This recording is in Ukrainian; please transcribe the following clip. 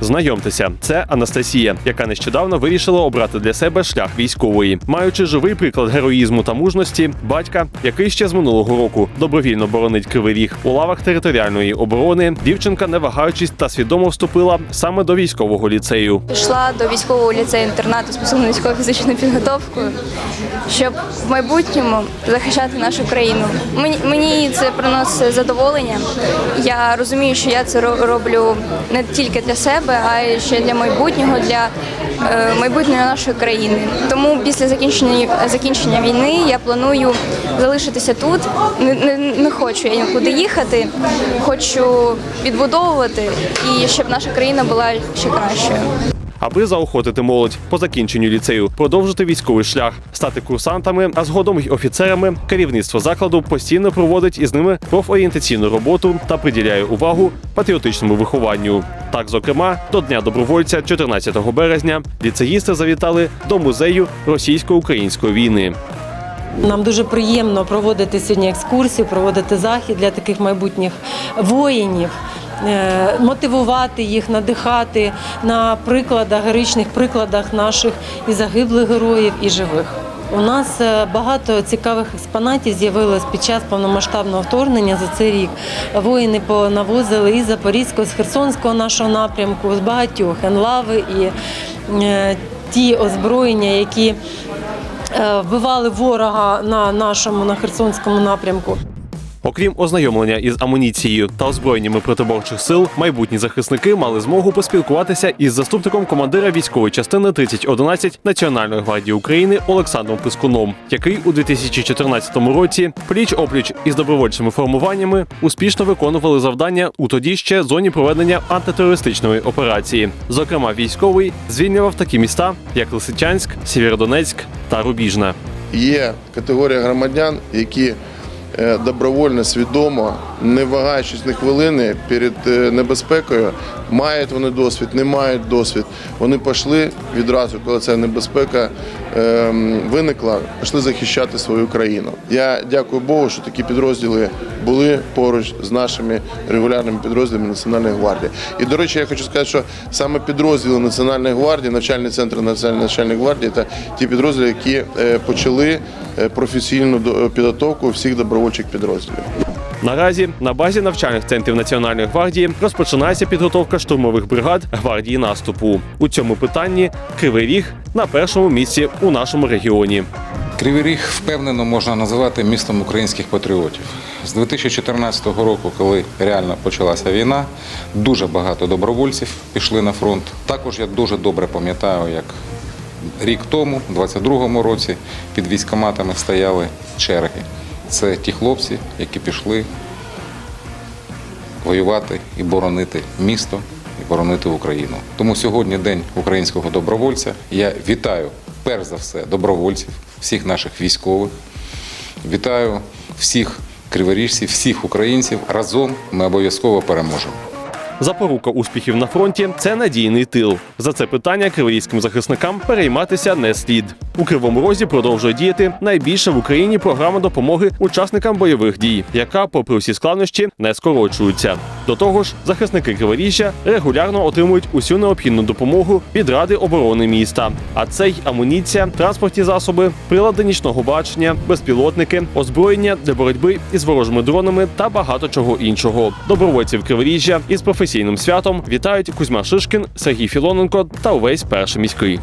Знайомтеся, це Анастасія, яка нещодавно вирішила обрати для себе шлях військової, маючи живий приклад героїзму та мужності, батька, який ще з минулого року добровільно боронить кривий ріг у лавах територіальної оборони. Дівчинка, не вагаючись та свідомо вступила саме до військового ліцею. Пішла до військового ліцею інтернату з посиленою військово-фізичною підготовкою, щоб в майбутньому захищати нашу країну. Мені це приносить задоволення. Я розумію, що я це роблю не тільки для себе, а й ще для майбутнього, для е, майбутнього нашої країни. Тому після закінчення закінчення війни я планую залишитися тут. Не, не, не хочу я нікуди їхати. Хочу відбудовувати і щоб наша країна була ще кращою. Аби заохотити молодь по закінченню ліцею, продовжити військовий шлях, стати курсантами, а згодом й офіцерами, керівництво закладу постійно проводить із ними профорієнтаційну роботу та приділяє увагу патріотичному вихованню. Так, зокрема, до Дня добровольця, 14 березня, ліцеїсти завітали до музею російсько-української війни. Нам дуже приємно проводити сьогодні екскурсію, проводити захід для таких майбутніх воїнів, мотивувати їх, надихати на прикладах, героїчних прикладах наших і загиблих героїв, і живих. У нас е, багато цікавих експонатів з'явилось під час повномасштабного вторгнення за цей рік. Воїни понавозили із Запорізького, з Херсонського нашого напрямку, з багатьох енлави і е, ті озброєння, які е, вбивали ворога на нашому на Херсонському напрямку. Окрім ознайомлення із амуніцією та озброєннями протиборчих сил, майбутні захисники мали змогу поспілкуватися із заступником командира військової частини 3011 Національної гвардії України Олександром Пискуном, який у 2014 році пліч опліч із добровольчими формуваннями успішно виконували завдання у тоді ще зоні проведення антитерористичної операції. Зокрема, військовий звільнював такі міста, як Лисичанськ, Сєвєродонецьк та Рубіжна. Є категорія громадян, які добровольно, свідомо, не вагаючись ні хвилини перед е, небезпекою, мають вони досвід, не мають досвід. Вони пішли відразу, коли ця небезпека ем, виникла, пішли захищати свою країну. Я дякую Богу, що такі підрозділи були поруч з нашими регулярними підрозділами Національної гвардії. І до речі, я хочу сказати, що саме підрозділи Національної гвардії, навчальний центр Національної навчальної гвардії та ті підрозділи, які е, почали е, професійну до- підготовку всіх добровольчих підрозділів. Наразі на базі навчальних центрів Національної гвардії розпочинається підготовка штурмових бригад гвардії наступу. У цьому питанні Кривий Ріг на першому місці у нашому регіоні. Кривий Ріг впевнено можна називати містом українських патріотів. З 2014 року, коли реально почалася війна, дуже багато добровольців пішли на фронт. Також я дуже добре пам'ятаю, як рік тому, у 22-му році, під військоматами стояли черги. Це ті хлопці, які пішли воювати і боронити місто, і боронити Україну. Тому сьогодні день українського добровольця. Я вітаю перш за все добровольців, всіх наших військових. Вітаю всіх криворіжців, всіх українців. Разом ми обов'язково переможемо. Запорука успіхів на фронті це надійний тил. За це питання криворізьким захисникам перейматися не слід. У кривому розі продовжує діяти найбільша в Україні програма допомоги учасникам бойових дій, яка, попри всі складнощі, не скорочується. До того ж, захисники Криворіжжя регулярно отримують усю необхідну допомогу від ради оборони міста. А це й амуніція, транспортні засоби, прилади нічного бачення, безпілотники, озброєння для боротьби із ворожими дронами та багато чого іншого. Добровольців Криворіжжя із професійним святом вітають Кузьма Шишкін, Сергій Філоненко та увесь перший міський.